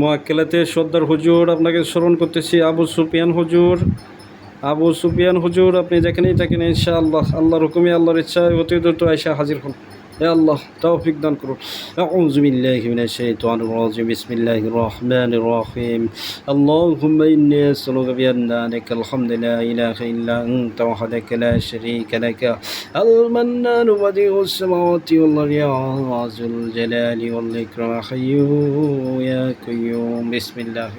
মোয়াক্কেলাতে সর্দার হুজুর আপনাকে স্মরণ করতেছি, আবু সুফিয়ান হুজুর। আবু সুফিয়ান হুজুর, আপনি যেখানেই থাকেন, ইনশাআল্লাহ, আল্লাহর হুকুমে, আল্লাহর ইচ্ছায় অতি দ্রুত আয়সা হাজির হন। হে আল্লাহ তৌফিক দান করুন أعوذ بالله من الشيطان الرجيم بسم الله الرحمن الرحيم اللهم إني أسألك بأن لك الحمد لا إله إلا أنت وحدك لا شريك لك المنان بديع السماوات والأرض يا ذو الجلال والإكرام حي يا قيوم بسم الله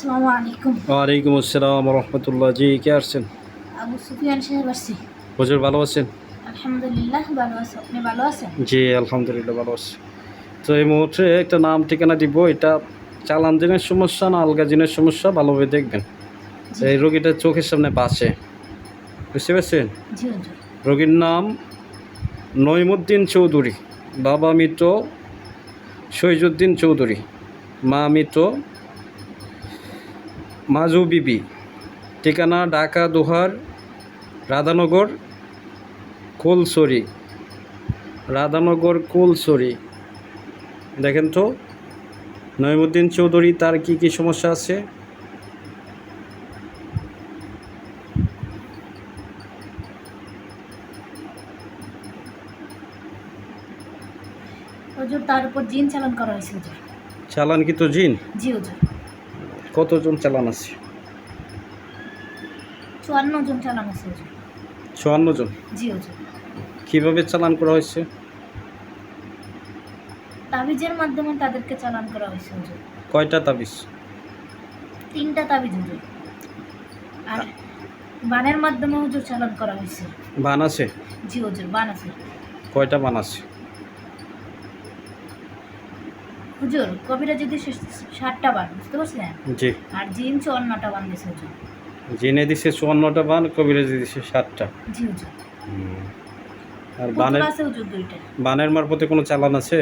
আসসালামু আলাইকুম। ওয়ালাইকুম আসসালাম রহমতুল্লাহ জি কে আসছেন? আবু সুফিয়ান সাহেব আসছি। হুজুর ভালো আছেন? আলহামদুলিল্লাহ ভালো আছি। আপনি ভালো আছেন? জি আলহামদুলিল্লাহ ভালো আছি। তো এই মুহূর্তে একটা নাম ঠিকানা দিব। এটা চালান দিনের সমস্যা না আলগা দিনের সমস্যা ভালোভাবে দেখবেন। এই রোগীটা চোখের সামনে বাসে। বুঝতে পারছেন? রোগীর নাম নইমুদ্দিন চৌধুরী। বাবা মৃত শহীদুদ্দিন চৌধুরী। মা মৃত মাজু বিবি। ঠিকানা ঢাকা দোহার রাধানগর কোলসরি রাধানগর কোলসরি দেখেন তো নইমুদ্দিন চৌধুরী তার কি কি সমস্যা আছে? হুজুর তার উপর জিন চালান করা হয়েছে হুজুর চালান কি তো জিন? জি হুজুর কতজন চালান আছে? চুয়ান্ন জন চালান আছে চুয়ান্ন জন? জি হুজুর। কীভাবে চালান করা হয়েছে? তাবিজের মাধ্যমে তাদেরকে চালান করা হয়েছে হুজুর। কয়টা তাবিজ? তিনটা তাবিজ হুজুর। আর বানের মাধ্যমে হুজুর চালান করা হয়েছে। বান আছে? জি হুজুর বান আছে। কয়টা বান আছে? হুজুর কবিরা যদি ষাটটা বান বুঝতে পারছেন জি। আর জিন চুয়ান্নটা বান দিয়েছে হুজুর। জিনে দিছে চুয়ান্নটা বান কবিরাজি দিছে সাতটা জি হুজুর। আর বানের আছে হুজুর দুইটা? বানের মারফতে কোনো চালান আছে?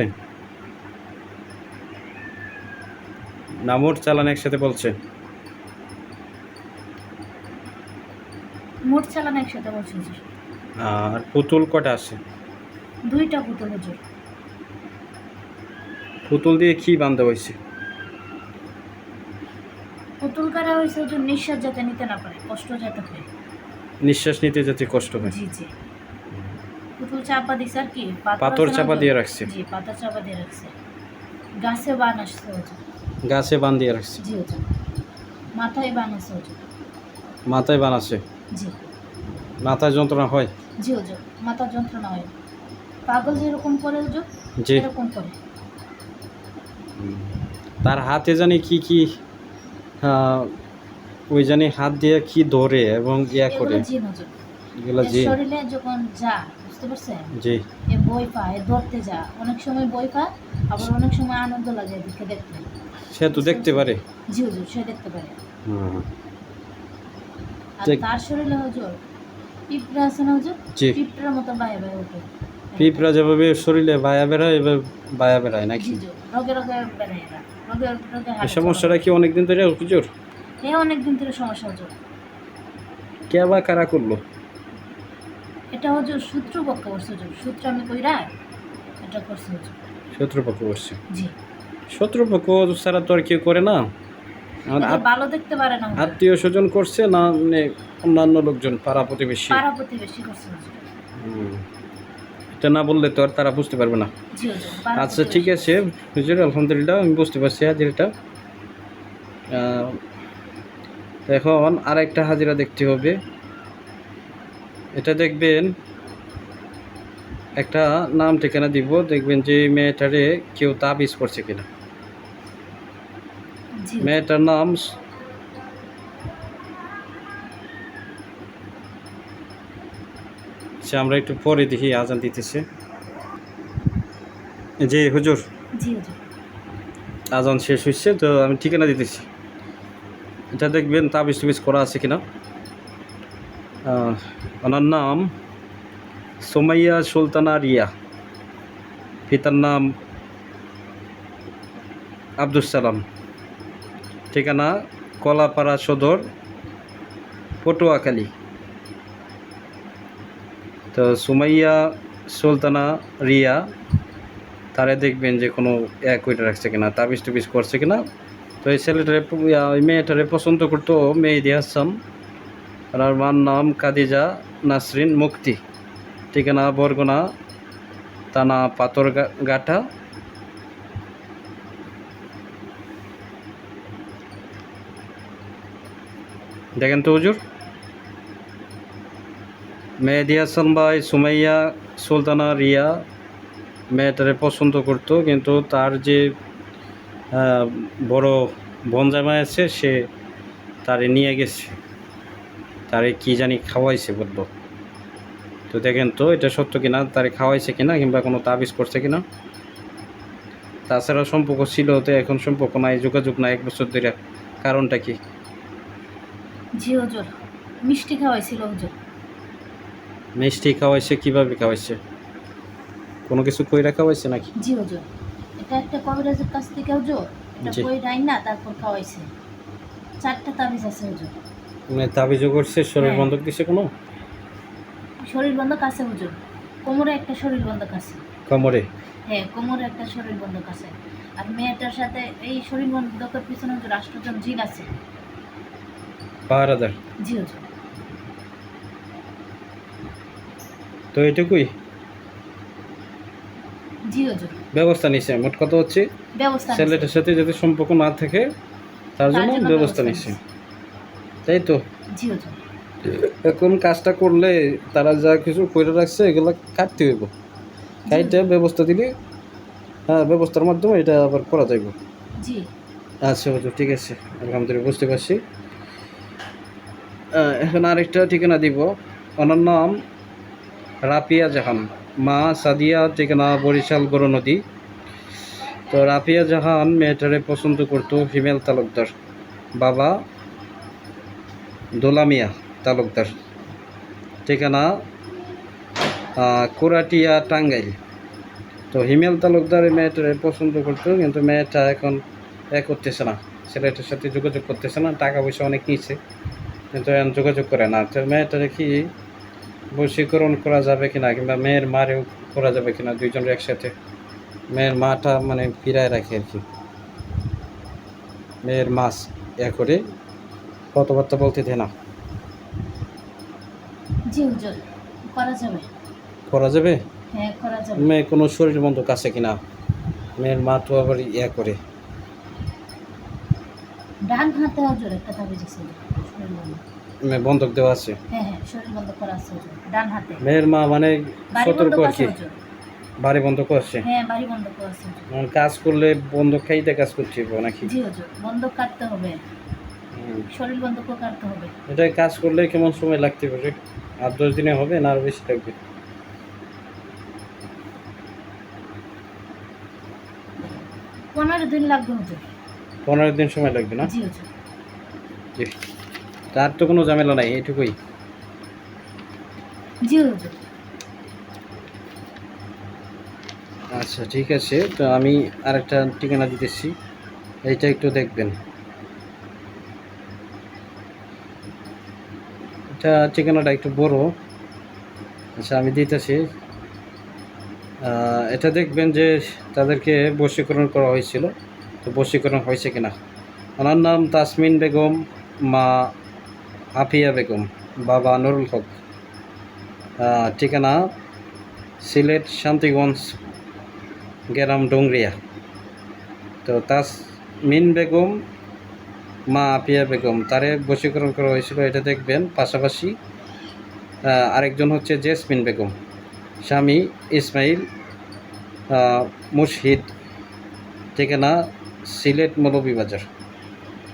না মোট চালান একসাথে বলছে। মোট চালান একসাথে বলছে আর পুতুল কটা আছে? দুইটা পুতুল হুজুর। পুতুল দিয়ে কি বান্ধা হয়েছে? পুতুল কারা হয়েছে হুজুর নিঃশ্বাস যাতে নিতে না পারে কষ্ট যাতে হয়। নিঃশ্বাস নিতে যাতে কষ্ট হয়। জি জি। পুতুল চাপা দিছে আর কি পাথর চাপা দিয়ে রাখছে। জি পাথর চাপা দিয়ে রাখছে। গাছে বান আসছে হুজুর গাছে বান দিয়ে রাখছে। জি হুজুর মাথায় বান আছে মাথায় বান আছে? জি। মাথায় যন্ত্রণা হয়? জি হুজুর মাথা যন্ত্রণা হয়। পাগল যেরকম করে জি। এরকম করে তার হাতে জানি কি কি ওই জানি হাত দিয়ে কি ধরে এবং ইয়া করে। এগুলো জি। শরীরে যখন যা বুঝতে পারছেন? জি। এ বই পায় ধরতে যা। অনেক সময় বই পায় আবার অনেক সময় আনন্দ লাগে দেখতে। সে তো দেখতে পারে। জি হুজুর সে দেখতে পারে। হুম। আর তার শরীরে হুজুর পিঁপড়া আছে না হুজুর? পিঁপড়ার মতো বাইরে বাইরে ওঠে। পিঁপড়া যেভাবে শরীরে বায়া বেড়ায় এভাবে বায়া বেড়ায় নাকি? এই সমস্যাটা কি অনেকদিন ধরে হুজুর এ অনেক দিন ধরে সমস্যা হুজুর কে বা কারা করল? এটা হুজুর সূত্র পক্ষ করছে হুজুর সূত্র আমি কইরা এটা করছে হুজুর শত্রুপক্ষ করছে জি। শত্রুপক্ষ ছাড়া তো আর কেউ করে না। আত- ভালো দেখতে পারে না আত্মীয় স্বজন করছে না মানে অন্যান্য লোকজন পাড়া প্রতিবেশী? পাড়া প্রতিবেশী করছে হুম। এটা না বললে তো আর তারা বুঝতে পারবে না। আচ্ছা ঠিক আছে। হুজুর আলহামদুলিল্লাহ আমি বুঝতে পারছি হাজিরাটা। এখন আর একটা হাজিরা দেখতে হবে। এটা দেখবেন একটা নাম ঠিকানা দিব। দেখবেন যে মেয়েটারে কেউ তাবিজ করছে কিনা। মেয়েটার নাম আচ্ছা আমরা একটু পরে দেখি আজান দিতেছে। জি হুজুর। আজান শেষ হচ্ছে তো আমি ঠিকানা দিতেছি। এটা দেখবেন তাবিজ টুবিজ করা আছে কিনা। ওনার নাম সোমাইয়া সুলতানা রিয়া। পিতার নাম আব্দুল সালাম। ঠিকানা কলাপাড়া সদর পটুয়াখালী। তো সুমাইয়া, সুলতানা, রিয়া, তারে দেখবেন যে কোনো এক ওইটা রাখছে কিনা, তাবিজ টুবিজ করছে কিনা। তো এই ছেলেটারে ওই মেয়েটারে পছন্দ করতো মেহেদি হাসান, আর মার নাম কাদিজা নাসরিন মুক্তি। ঠিকানা বরগুনা, থানা পাথর গাটা দেখেন তো হুজুর। মেহেদি হাসান ভাই, সুমাইয়া, সুলতানা, রিয়া মেয়েটারে পছন্দ করতো, কিন্তু তার যে বড় বোন জামাই আছে, সে তারে নিয়ে গেছে। তারে কি জানি খাওয়াইছে বলল তো দেখেন তো, এটা সত্য কিনা, তারে খাওয়াইছে কিনা, কিংবা কোনো তাবিজ করছে কিনা। তাছাড়া সম্পর্ক ছিল তো, এখন সম্পর্ক নাই, যোগাযোগ নাই, এক বছর ধরে কারণটা কি? জি মিষ্টি খাওয়াইছিল মিষ্টি খাওয়াইছে কীভাবে খাওয়াইছে? কোনো কিছু কইরা খাওয়াইছে নাকি? জি হুজুর। এটা একটা কবিরাজের কাছ থেকে হুজুর। এটা জি। বই রাই না তারপর খাওয়াইছে। চারটা তাবিজ আছে হুজুর। মানে তাবিজও করছে শরীর হ্যাঁ। বন্ধক দিছে কোনো? শরীর বন্ধক আছে হুজুর। কোমরে একটা শরীর বন্ধক আছে। কোমরে? হ্যাঁ কোমরে একটা শরীর বন্ধক আছে। আর মেয়েটার সাথে এই শরীর বন্ধকের পিছনে হুজুর আষ্টজন জিন আছে। পাহারাদার? জি হুজুর। তো এটুকুই। ব্যবস্থা নিছে মোট কথা হচ্ছে? ছেলেটার সাথে যাতে সম্পর্ক না থাকে তার জন্য ব্যবস্থা নিচ্ছে। তাই তো? এখন কাজটা করলে তারা যা কিছু করে রাখছে এগুলো কাটতে হইব। কাইটা ব্যবস্থা দিলে হ্যাঁ ব্যবস্থার মাধ্যমে এটা আবার করা যাইব। আচ্ছা হুজুর ঠিক আছে। আলহামদুলিল্লাহ বুঝতে পারছি। এখন আরেকটা ঠিকানা দিব। ওনার নাম রাপিয়া জাহান। মা সাদিয়া ঠিকানা বরিশাল গরু নদী। তো রাফিয়া জাহান মেয়েটারে পছন্দ করতো ফিমেল তালুকদার। বাবা দোলামিয়া তালুকদার। ঠিকানা কোরাটিয়া টাঙ্গাইল। তো হিমেল তালুকদার এই মেয়েটারে পছন্দ করতো, কিন্তু মেয়েটা এখন এ করতেছে না। ছেলেটার সাথে যোগাযোগ করতেছে না, টাকা পয়সা অনেক নিচ্ছে কিন্তু এখন যোগাযোগ করে না। তো মেয়েটারে কি বশীকরণ করা যাবে কিনা কিংবা মেয়ের মারেও করা যাবে কিনা দুইজনের একসাথে মেয়ের মাটা মানে ফিরায় রাখে আর কি। মেয়ের মাছ এ করে কথাবার্তা বলতে দেয় না। করা যাবে। করা যাবে? হ্যাঁ করা যাবে। মেয়ে কোনো শরীর বন্ধ কাছে কিনা মেয়ের মা তো আবার ইয়া করে। ডান হাতে হুজুর একটা তাবিজ বন্ধক দেওয়া আছে। হ্যাঁ হ্যাঁ শরীর বন্ধ করা আছে ডান হাতে। মেয়ের মা মানে সতর্ক আর কি। বাড়ি বন্ধ করছে হ্যাঁ বাড়ি বন্ধ করা আছে হুজুর মানে কাজ করলে বন্ধ খাইতে কাজ হবে নাকি? জি হুজুর বন্ধ কাটতে হবে। শরীর বন্ধ কাটতে হবে। এটা কাজ করলে কেমন সময় লাগতে পারে? আট দশ দিনে হবে না আরও বেশি লাগবে? পনেরো দিন লাগবে হুজুর। পনেরো দিন সময় লাগবে না? জি হুজুর। জি। তার তো কোনো ঝামেলা নাই এটুকুই। আচ্ছা ঠিক আছে। তো আমি আরেকটা ঠিকানা দিতেছি। এইটা একটু দেখবেন। এটা ঠিকানাটা একটু বড়। আচ্ছা আমি দিতেছি। এটা দেখবেন যে তাদেরকে বশীকরণ করা হয়েছিল। তো বশীকরণ হয়েছে কিনা? ওনার নাম তাসমিন বেগম মা আফিয়া বেগম, বাবা নুরুল হক। ঠিকানা সিলেট শান্তিগঞ্জ, গ্রাম ডোংরিয়া। তো তাসমিন বেগম, মা আপিয়া বেগম, তারে বশীকরণ করা হয়েছিল, এটা দেখবেন। পাশাপাশি আরেকজন হচ্ছে জেসমিন বেগম, স্বামী ইসমাইল মুর্শিদ ঠিকানা সিলেট মৌলভীবাজার।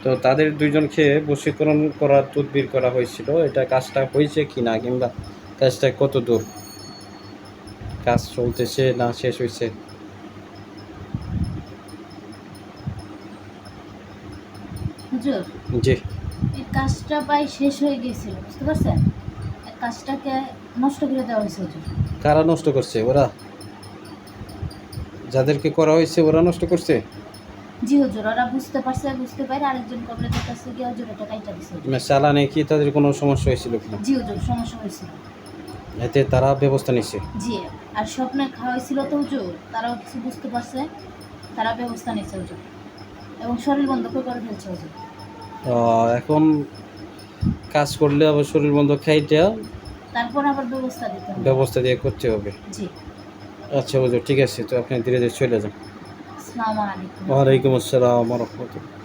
তো তাদের দুইজনকে বশীকরণ করার তদবির করা হয়েছিল। এটা কাজটা হয়েছে কি না কিংবা কাজটা কত দূর কাজ চলতেছে না শেষ হয়েছে? জি। এই কাজটা প্রায় শেষ হয়ে গিয়েছিল বুঝতে পারছেন? কাজটাকে নষ্ট করে দেওয়া হয়েছে কারা নষ্ট করছে? ওরা? যাদেরকে করা হয়েছে ওরা নষ্ট করছে? জি হুজুর ওরা বুঝতে পারছে বুঝতে পারে আরেকজন কবরেজের কাছে গিয়ে হুজুর এটা কাইটা দিছে। মানে চালানে কি তাদের কোনো সমস্যা হয়েছিল কিনা? জি হুজুর সমস্যা হয়েছিল। এতে তারা ব্যবস্থা নিচ্ছে জি আর স্বপ্নে খাওয়াইছিল তো হুজুর তারাও কিছু বুঝতে পারছে তারা ব্যবস্থা নিচ্ছে হুজুর। এবং শরীর বন্ধ করে ফেলছে হুজুর। এখন কাজ করলে আবার শরীর বন্ধ খাইটা তারপর আবার ব্যবস্থা দিতে হবে। ব্যবস্থা দিয়ে করতে হবে। জি। আচ্ছা বুঝো ঠিক আছে তো আপনি ধীরে ধীরে চলে যান। আসসালামু আলাইকুম। ওয়ালাইকুম আসসালাম রহমতুল্লাহ।